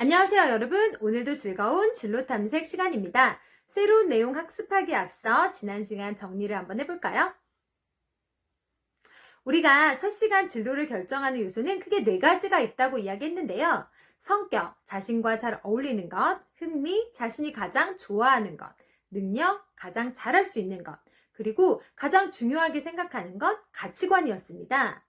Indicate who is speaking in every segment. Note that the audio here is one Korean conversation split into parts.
Speaker 1: 안녕하세요, 여러분. 오늘도 즐거운 진로 탐색 시간입니다. 새로운 내용 학습하기 앞서 지난 시간 정리를 한번 해볼까요? 우리가 첫 시간 진로를 결정하는 요소는 크게 네 가지가 있다고 이야기했는데요. 성격, 자신과 잘 어울리는 것, 흥미, 자신이 가장 좋아하는 것, 능력, 가장 잘할 수 있는 것, 그리고 가장 중요하게 생각하는 것, 가치관이었습니다.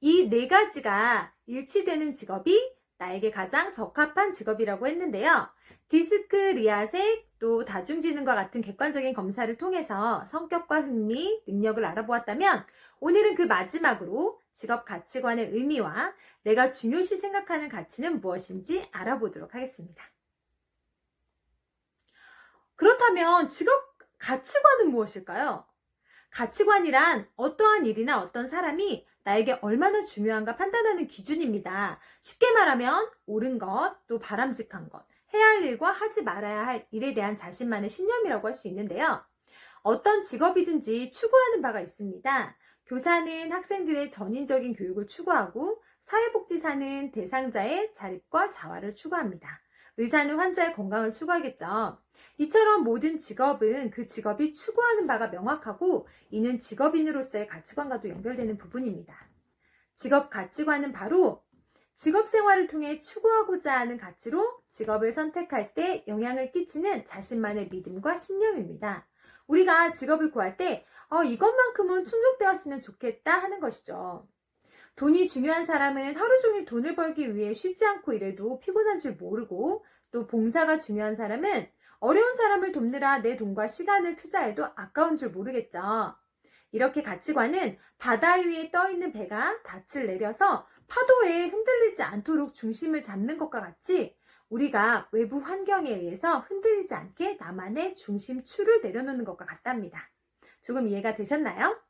Speaker 1: 이 네 가지가 일치되는 직업이 나에게 가장 적합한 직업이라고 했는데요. 디스크, 리아색, 또 다중지능과 같은 객관적인 검사를 통해서 성격과 흥미, 능력을 알아보았다면 오늘은 그 마지막으로 직업 가치관의 의미와 내가 중요시 생각하는 가치는 무엇인지 알아보도록 하겠습니다. 그렇다면 직업 가치관은 무엇일까요? 가치관이란 어떠한 일이나 어떤 사람이 나에게 얼마나 중요한가 판단하는 기준입니다. 쉽게 말하면 옳은 것, 또 바람직한 것, 해야 할 일과 하지 말아야 할 일에 대한 자신만의 신념이라고 할 수 있는데요. 어떤 직업이든지 추구하는 바가 있습니다. 교사는 학생들의 전인적인 교육을 추구하고 사회복지사는 대상자의 자립과 자활을 추구합니다. 의사는 환자의 건강을 추구하겠죠. 이처럼 모든 직업은 그 직업이 추구하는 바가 명확하고 이는 직업인으로서의 가치관과도 연결되는 부분입니다. 직업 가치관은 바로 직업 생활을 통해 추구하고자 하는 가치로 직업을 선택할 때 영향을 끼치는 자신만의 믿음과 신념입니다. 우리가 직업을 구할 때 어, 이것만큼은 충족되었으면 좋겠다 하는 것이죠. 돈이 중요한 사람은 하루 종일 돈을 벌기 위해 쉬지 않고 일해도 피곤한 줄 모르고 또 봉사가 중요한 사람은 어려운 사람을 돕느라 내 돈과 시간을 투자해도 아까운 줄 모르겠죠. 이렇게 가치관은 바다 위에 떠 있는 배가 닻을 내려서 파도에 흔들리지 않도록 중심을 잡는 것과 같이 우리가 외부 환경에 의해서 흔들리지 않게 나만의 중심 추를 내려놓는 것과 같답니다. 조금 이해가 되셨나요?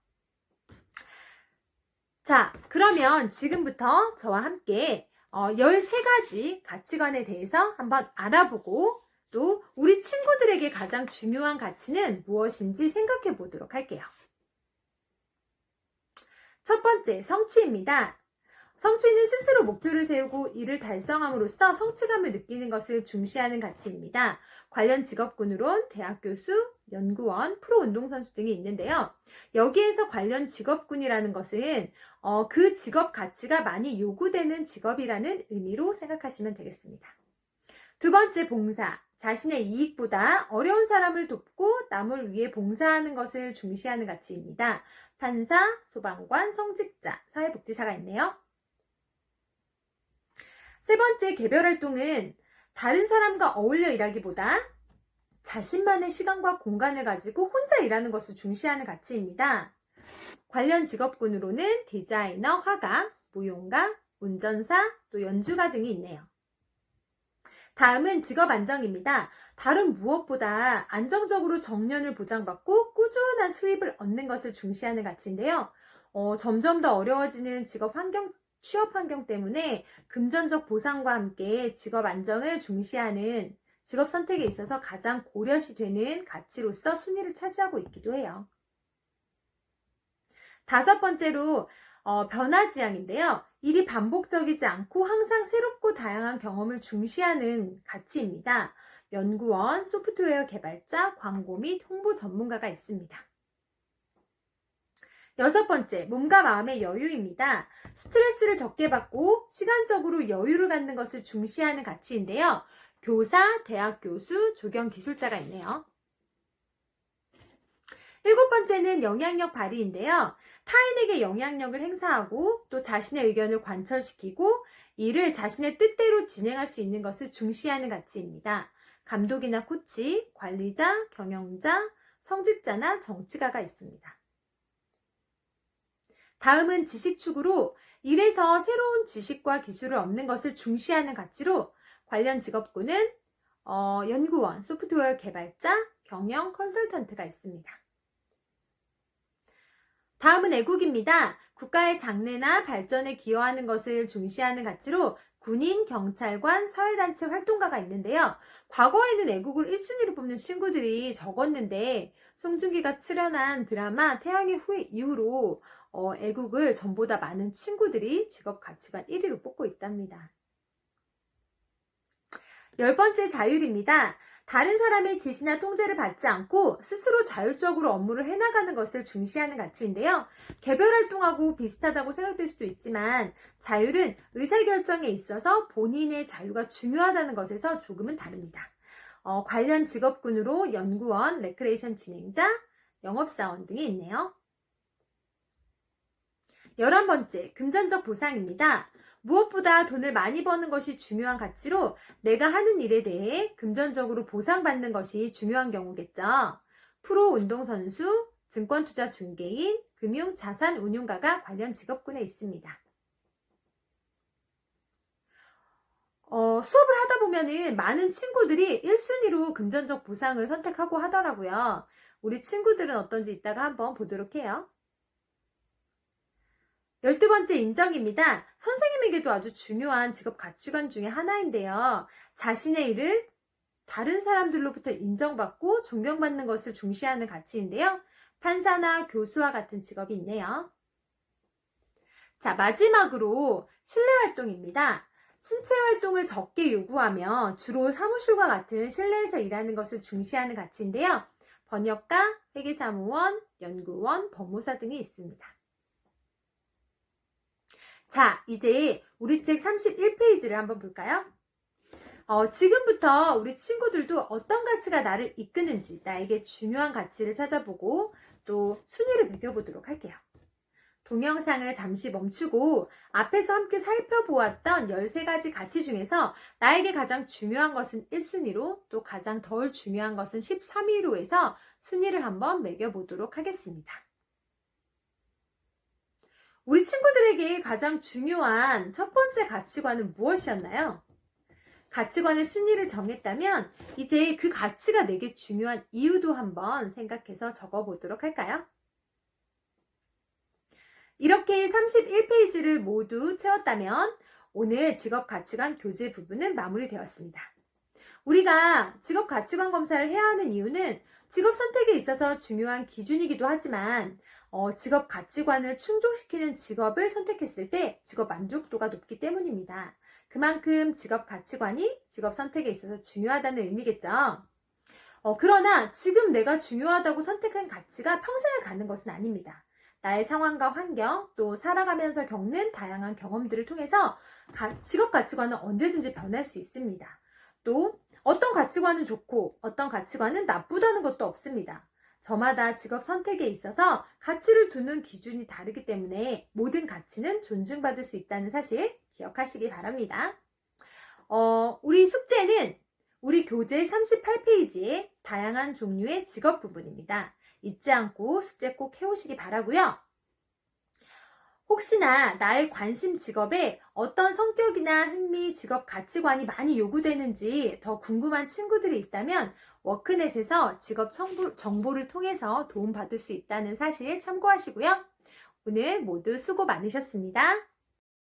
Speaker 1: 자, 그러면 지금부터 저와 함께 어, 13가지 가치관에 대해서 한번 알아보고 또 우리 친구들에게 가장 중요한 가치는 무엇인지 생각해 보도록 할게요. 첫 번째, 성취입니다. 성취는 스스로 목표를 세우고 이를 달성함으로써 성취감을 느끼는 것을 중시하는 가치입니다. 관련 직업군으론 대학 교수, 연구원, 프로 운동선수 등이 있는데요. 여기에서 관련 직업군이라는 것은 어, 그 직업 가치가 많이 요구되는 직업이라는 의미로 생각하시면 되겠습니다. 두 번째 봉사. 자신의 이익보다 어려운 사람을 돕고 남을 위해 봉사하는 것을 중시하는 가치입니다. 판사, 소방관, 성직자, 사회복지사가 있네요. 세 번째 개별 활동은 다른 사람과 어울려 일하기보다 자신만의 시간과 공간을 가지고 혼자 일하는 것을 중시하는 가치입니다. 관련 직업군으로는 디자이너, 화가, 무용가, 운전사, 또 연주가 등이 있네요. 다음은 직업 안정입니다. 다른 무엇보다 안정적으로 정년을 보장받고 꾸준한 수입을 얻는 것을 중시하는 가치인데요. 어, 점점 더 어려워지는 직업 환경, 취업 환경 때문에 금전적 보상과 함께 직업 안정을 중시하는 직업 선택에 있어서 가장 고려시 되는 가치로서 순위를 차지하고 있기도 해요. 다섯 번째로 어, 변화지향인데요. 일이 반복적이지 않고 항상 새롭고 다양한 경험을 중시하는 가치입니다. 연구원, 소프트웨어 개발자, 광고 및 홍보 전문가가 있습니다. 여섯 번째, 몸과 마음의 여유입니다. 스트레스를 적게 받고 시간적으로 여유를 갖는 것을 중시하는 가치인데요. 교사, 대학 교수, 조경 기술자가 있네요. 일곱 번째는 영향력 발휘인데요. 타인에게 영향력을 행사하고 또 자신의 의견을 관철시키고 이를 자신의 뜻대로 진행할 수 있는 것을 중시하는 가치입니다. 감독이나 코치, 관리자, 경영자, 성직자나 정치가가 있습니다. 다음은 지식축으로 일에서 새로운 지식과 기술을 얻는 것을 중시하는 가치로 관련 직업군은 어, 연구원, 소프트웨어 개발자, 경영 컨설턴트가 있습니다. 다음은 애국입니다. 국가의 장래나 발전에 기여하는 것을 중시하는 가치로 군인, 경찰관, 사회단체 활동가가 있는데요. 과거에는 애국을 1순위로 뽑는 친구들이 적었는데 송중기가 출연한 드라마 태양의 후예 이후로 어, 애국을 전보다 많은 친구들이 직업 가치관 1위로 뽑고 있답니다. 열 번째 자율입니다. 다른 사람의 지시나 통제를 받지 않고 스스로 자율적으로 업무를 해나가는 것을 중시하는 가치인데요. 개별 활동하고 비슷하다고 생각될 수도 있지만 자율은 의사결정에 있어서 본인의 자유가 중요하다는 것에서 조금은 다릅니다. 어, 관련 직업군으로 연구원, 레크레이션 진행자, 영업사원 등이 있네요. 열한 번째, 금전적 보상입니다. 무엇보다 돈을 많이 버는 것이 중요한 가치로 내가 하는 일에 대해 금전적으로 보상받는 것이 중요한 경우겠죠. 프로 운동선수, 증권투자 중개인, 금융 자산 운용가가 관련 직업군에 있습니다. 어, 수업을 하다 보면은 많은 친구들이 1순위로 금전적 보상을 선택하고 하더라고요. 우리 친구들은 어떤지 이따가 한번 보도록 해요. 열두 번째 인정입니다. 선생님에게도 아주 중요한 직업 가치관 중에 하나인데요. 자신의 일을 다른 사람들로부터 인정받고 존경받는 것을 중시하는 가치인데요. 판사나 교수와 같은 직업이 있네요. 자, 마지막으로 실내 활동입니다. 신체 활동을 적게 요구하며 주로 사무실과 같은 실내에서 일하는 것을 중시하는 가치인데요. 번역가, 회계사무원, 연구원, 법무사 등이 있습니다. 자, 이제 우리 책 31페이지를 한번 볼까요? 어, 지금부터 우리 친구들도 어떤 가치가 나를 이끄는지, 나에게 중요한 가치를 찾아보고 또 순위를 매겨보도록 할게요. 동영상을 잠시 멈추고 앞에서 함께 살펴보았던 13가지 가치 중에서 나에게 가장 중요한 것은 1순위로 또 가장 덜 중요한 것은 13위로 해서 순위를 한번 매겨보도록 하겠습니다. 우리 친구들에게 가장 중요한 첫 번째 가치관은 무엇이었나요? 가치관의 순위를 정했다면 이제 그 가치가 내게 중요한 이유도 한번 생각해서 적어보도록 할까요? 이렇게 31페이지를 모두 채웠다면 오늘 직업 가치관 교재 부분은 마무리되었습니다. 우리가 직업 가치관 검사를 해야 하는 이유는 직업 선택에 있어서 중요한 기준이기도 하지만 어, 직업 가치관을 충족시키는 직업을 선택했을 때 직업 만족도가 높기 때문입니다. 그만큼 직업 가치관이 직업 선택에 있어서 중요하다는 의미겠죠. 어, 그러나 지금 내가 중요하다고 선택한 가치가 평생을 가는 것은 아닙니다. 나의 상황과 환경, 또 살아가면서 겪는 다양한 경험들을 통해서 가, 직업 가치관은 언제든지 변할 수 있습니다. 또 어떤 가치관은 좋고 어떤 가치관은 나쁘다는 것도 없습니다. 저마다 직업 선택에 있어서 가치를 두는 기준이 다르기 때문에 모든 가치는 존중받을 수 있다는 사실 기억하시기 바랍니다. 어, 우리 숙제는 우리 교재 38페이지에 다양한 종류의 직업 부분입니다. 잊지 않고 숙제 꼭 해오시기 바라고요. 혹시나 나의 관심 직업에 어떤 성격이나 흥미, 직업 가치관이 많이 요구되는지 더 궁금한 친구들이 있다면 워크넷에서 직업 정보, 정보를 통해서 도움받을 수 있다는 사실 참고하시고요. 오늘 모두 수고 많으셨습니다.